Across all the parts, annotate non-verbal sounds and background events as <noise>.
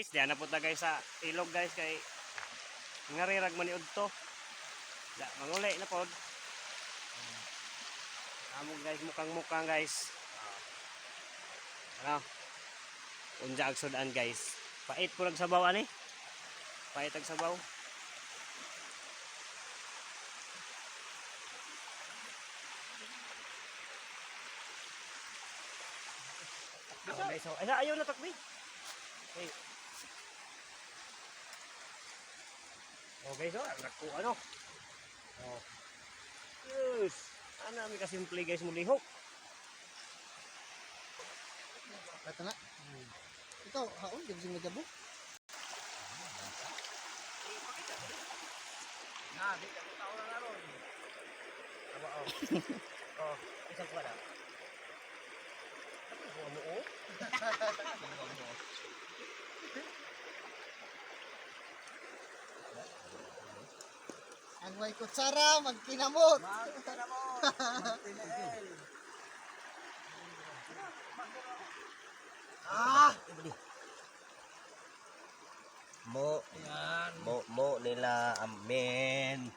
Guys, diyan na punta guys sa ilog guys kay ngarirag man ni udto. Da, manguli na pod. Among guys mukhang mukhang guys. Ano? Unja ang sudan guys. Pait po sabaw ani. Pait ang sabaw. Oh, guys, oh. Ay, ayaw na takbi. Hey. Oh, ang naku, ano? Oh. Yes. Ano kami kasimple guys mo lihok. Ito na. Ikaw, haon, di ba nagabo? Na, di ka tao na naron. Aba, oh. <laughs> oh, isang kwa na. Ano mo, oh? <laughs> Ang way kutsara, magkinamot. Ah! Mo, mo, mo nila, amen.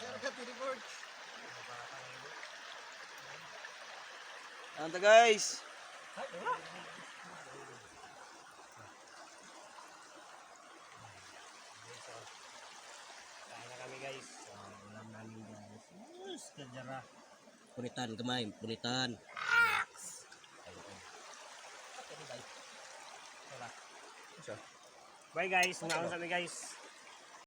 Ayan ka, tinibord. Anta guys. Kain na kami guys. Ulam namin guys. Yes, kajara. Punitan kamay, punitan. Bye guys, ngaon sa kami guys.